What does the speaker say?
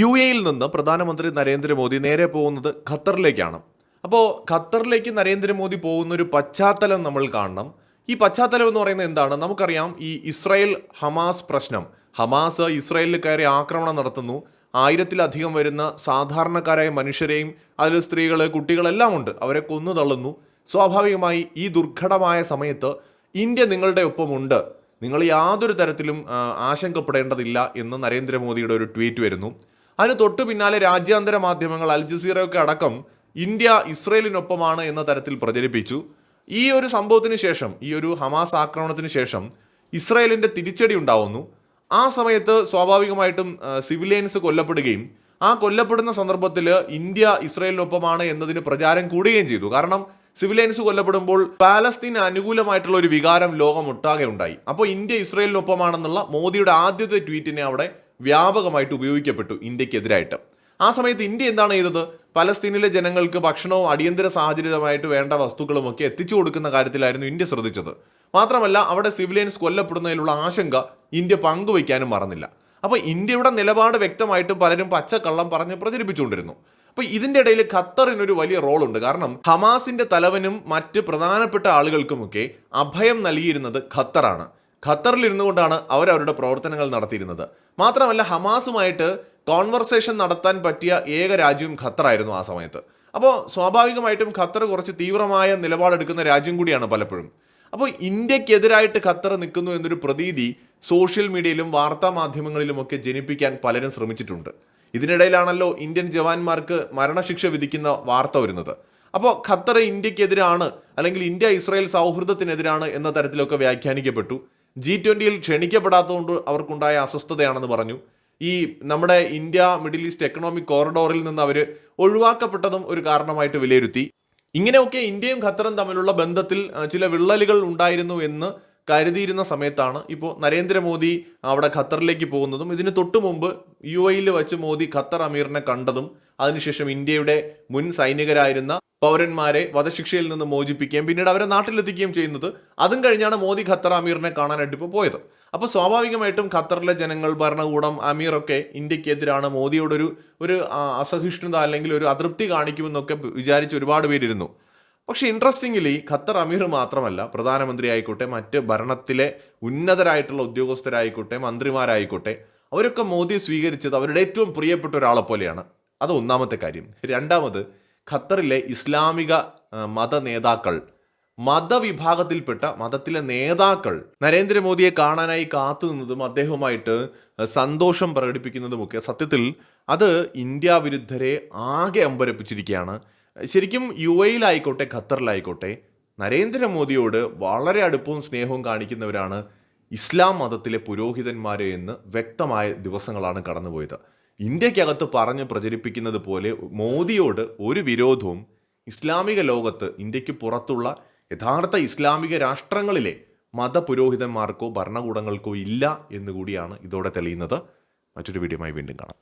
U എയിൽ നിന്ന് പ്രധാനമന്ത്രി നരേന്ദ്രമോദി നേരെ പോകുന്നത് ഖത്തറിലേക്കാണ്. അപ്പോൾ ഖത്തറിലേക്ക് നരേന്ദ്രമോദി പോകുന്ന ഒരു പശ്ചാത്തലം നമ്മൾ കാണണം. ഈ പശ്ചാത്തലം എന്ന് പറയുന്നത് എന്താണ്? നമുക്കറിയാം ഈ ഇസ്രായേൽ ഹമാസ് പ്രശ്നം. ഹമാസ് ഇസ്രായേലിൽ കയറി ആക്രമണം നടത്തുന്നു. ആയിരത്തിലധികം വരുന്ന സാധാരണക്കാരായ മനുഷ്യരെയും അതിൽ സ്ത്രീകൾ കുട്ടികളെല്ലാം ഉണ്ട്. അവരെ കൊന്നു തള്ളുന്നു. സ്വാഭാവികമായി ഈ ദുർഘടമായ സമയത്ത് ഇന്ത്യ നിങ്ങളുടെ ഒപ്പമുണ്ട് നിങ്ങൾ യാതൊരു തരത്തിലും ആശങ്കപ്പെടേണ്ടതില്ല എന്ന് നരേന്ദ്രമോദിയുടെ ഒരു ട്വീറ്റ് വരുന്നു. അതിന് തൊട്ടു പിന്നാലെ രാജ്യാന്തര മാധ്യമങ്ങൾ അൽ ജസീറയൊക്കെ അടക്കം ഇന്ത്യ ഇസ്രയേലിനൊപ്പമാണ് എന്ന തരത്തിൽ പ്രചരിപ്പിച്ചു. ഈ ഒരു സംഭവത്തിന് ശേഷം ഈ ഒരു ഹമാസ് ആക്രമണത്തിന് ശേഷം ഇസ്രയേലിന്റെ തിരിച്ചടി ഉണ്ടാവുന്നു. ആ സമയത്ത് സ്വാഭാവികമായിട്ടും സിവിലിയൻസ് കൊല്ലപ്പെടുകയും ആ കൊല്ലപ്പെടുന്ന സന്ദർഭത്തിൽ ഇന്ത്യ ഇസ്രയേലിനൊപ്പമാണ് എന്നതിന് പ്രചാരം കൂടുകയും ചെയ്തു. കാരണം സിവിലിയൻസ് കൊല്ലപ്പെടുമ്പോൾ പാലസ്തീന് അനുകൂലമായിട്ടുള്ള ഒരു വികാരം ലോകമൊട്ടാകെ ഉണ്ടായി. അപ്പോൾ ഇന്ത്യ ഇസ്രയേലിനൊപ്പമാണെന്നുള്ള മോദിയുടെ ആദ്യത്തെ ട്വീറ്റിനെ അവിടെ വ്യാപകമായിട്ട് ഉപയോഗിക്കപ്പെട്ടു ഇന്ത്യക്കെതിരായിട്ട്. ആ സമയത്ത് ഇന്ത്യ എന്താണ് ചെയ്തത്? പലസ്തീനിലെ ജനങ്ങൾക്ക് ഭക്ഷണവും അടിയന്തര സാഹചര്യമായിട്ട് വേണ്ട വസ്തുക്കളുമൊക്കെ എത്തിച്ചു കൊടുക്കുന്ന കാര്യത്തിലായിരുന്നു ഇന്ത്യ ശ്രദ്ധിച്ചത്. മാത്രമല്ല അവിടെ സിവിലിയൻസ് കൊല്ലപ്പെടുന്നതിലുള്ള ആശങ്ക ഇന്ത്യ പങ്കുവയ്ക്കാനും മറന്നില്ല. അപ്പോൾ ഇന്ത്യയുടെ നിലപാട് വ്യക്തമായിട്ടും പലരും പച്ചക്കള്ളം പറഞ്ഞ് പ്രചരിപ്പിച്ചുകൊണ്ടിരുന്നു. അപ്പോൾ ഇതിന്റെ ഇടയിൽ ഖത്തറിനൊരു വലിയ റോളുണ്ട്. കാരണം ഹമാസിന്റെ തലവനും മറ്റ് പ്രധാനപ്പെട്ട ആളുകൾക്കുമൊക്കെ അഭയം നൽകിയിരുന്നത് ഖത്തറാണ്. ഖത്തറിൽ ഇരുന്നു കൊണ്ടാണ് അവർ അവരുടെ പ്രവർത്തനങ്ങൾ നടത്തിയിരുന്നത്. മാത്രമല്ല ഹമാസുമായിട്ട് കോൺവെർസേഷൻ നടത്താൻ പറ്റിയ ഏക രാജ്യവും ഖത്തറായിരുന്നു ആ സമയത്ത്. അപ്പോൾ സ്വാഭാവികമായിട്ടും ഖത്തർ കുറച്ച് തീവ്രമായ നിലപാടെടുക്കുന്ന രാജ്യം കൂടിയാണ് പലപ്പോഴും. അപ്പോൾ ഇന്ത്യക്കെതിരായിട്ട് ഖത്തർ നിൽക്കുന്നു എന്നൊരു പ്രതീതി സോഷ്യൽ മീഡിയയിലും വാർത്താ മാധ്യമങ്ങളിലുമൊക്കെ ജനിപ്പിക്കാൻ പലരും ശ്രമിച്ചിട്ടുണ്ട്. ഇതിനിടയിലാണല്ലോ ഇന്ത്യൻ ജവാന്മാർക്ക് മരണശിക്ഷ വിധിക്കുന്ന വാർത്ത വരുന്നത്. അപ്പോൾ ഖത്തർ ഇന്ത്യക്കെതിരാണ് അല്ലെങ്കിൽ ഇന്ത്യ ഇസ്രായേൽ സൗഹൃദത്തിനെതിരാണ് എന്ന തരത്തിലൊക്കെ വ്യാഖ്യാനിക്കപ്പെട്ടു. ജി ട്വന്റിയിൽ ക്ഷണിക്കപ്പെടാത്തതുകൊണ്ട് അവർക്കുണ്ടായ അസ്വസ്ഥതയാണെന്ന് പറഞ്ഞു. ഈ നമ്മുടെ ഇന്ത്യ മിഡിൽ ഈസ്റ്റ് എക്കണോമിക് കോറിഡോറിൽ നിന്ന് അവർ ഒഴിവാക്കപ്പെട്ടതും ഒരു കാരണമായിട്ട് വിലയിരുത്തി. ഇങ്ങനെയൊക്കെ ഇന്ത്യയും ഖത്തറും തമ്മിലുള്ള ബന്ധത്തിൽ ചില വിള്ളലുകൾ ഉണ്ടായിരുന്നു എന്ന് കരുതിയിരുന്ന സമയത്താണ് ഇപ്പോൾ നരേന്ദ്രമോദി അവിടെ ഖത്തറിലേക്ക് പോകുന്നതും. ഇതിന് തൊട്ടു മുമ്പ് യു എയിൽ വെച്ച് മോദി ഖത്തർ അമീറിനെ കണ്ടതും അതിനുശേഷം ഇന്ത്യയുടെ മുൻ സൈനികരായിരുന്ന പൗരന്മാരെ വധശിക്ഷയിൽ നിന്ന് മോചിപ്പിക്കുകയും പിന്നീട് അവരെ നാട്ടിലെത്തിക്കുകയും ചെയ്യുന്നത് അതും കഴിഞ്ഞാണ് മോദി ഖത്തർ അമീറിനെ കാണാനായിട്ട് ഇപ്പോൾ പോയത്. അപ്പോൾ സ്വാഭാവികമായിട്ടും ഖത്തറിലെ ജനങ്ങൾ ഭരണകൂടം അമീറൊക്കെ ഇന്ത്യക്കെതിരാണ് മോദിയോടൊരു ഒരു അസഹിഷ്ണുത അല്ലെങ്കിൽ ഒരു അതൃപ്തി കാണിക്കുമെന്നൊക്കെ വിചാരിച്ച് ഒരുപാട് പേരിരുന്നു. പക്ഷേ ഇൻട്രസ്റ്റിംഗ്ലി ഖത്തർ അമീർ മാത്രമല്ല പ്രധാനമന്ത്രി ആയിക്കോട്ടെ മറ്റ് ഭരണത്തിലെ ഉന്നതരായിട്ടുള്ള ഉദ്യോഗസ്ഥരായിക്കോട്ടെ മന്ത്രിമാരായിക്കോട്ടെ അവരൊക്കെ മോദി സ്വീകരിച്ചത് അവരുടെ ഏറ്റവും പ്രിയപ്പെട്ട ഒരാളെ പോലെയാണ് അത് ഒന്നാമത്തെ കാര്യം. രണ്ടാമത് ഖത്തറിലെ ഇസ്ലാമിക മത നേതാക്കൾ മതവിഭാഗത്തിൽപ്പെട്ട മതത്തിലെ നേതാക്കൾ നരേന്ദ്രമോദിയെ കാണാനായി കാത്തുനിന്നതും അദ്ദേഹവുമായിട്ട് സന്തോഷം പ്രകടിപ്പിക്കുന്നതുമൊക്കെ സത്യത്തിൽ അത് ഇന്ത്യ വിരുദ്ധരെ ആകെ അമ്പരപ്പിച്ചിരിക്കുകയാണ്. ശരിക്കും യു എയിലായിക്കോട്ടെ ഖത്തറിലായിക്കോട്ടെ നരേന്ദ്രമോദിയോട് വളരെ അടുപ്പവും സ്നേഹവും കാണിക്കുന്നവരാണ് ഇസ്ലാം മതത്തിലെ പുരോഹിതന്മാരെ എന്ന് വ്യക്തമായ ദിവസങ്ങളാണ് കടന്നുപോയത്. ഇന്ത്യക്കകത്ത് പറഞ്ഞ് പ്രചരിപ്പിക്കുന്നത് പോലെ മോദിയോട് ഒരു വിരോധവും ഇസ്ലാമിക ലോകത്ത് ഇന്ത്യയ്ക്ക് പുറത്തുള്ള യഥാർത്ഥ ഇസ്ലാമിക രാഷ്ട്രങ്ങളിലെ മതപുരോഹിതന്മാർക്കോ ഭരണകൂടങ്ങൾക്കോ ഇല്ല എന്നുകൂടിയാണ് ഇതോടെ തെളിയുന്നത്. മറ്റൊരു വീഡിയോയുമായി വീണ്ടും കാണാം.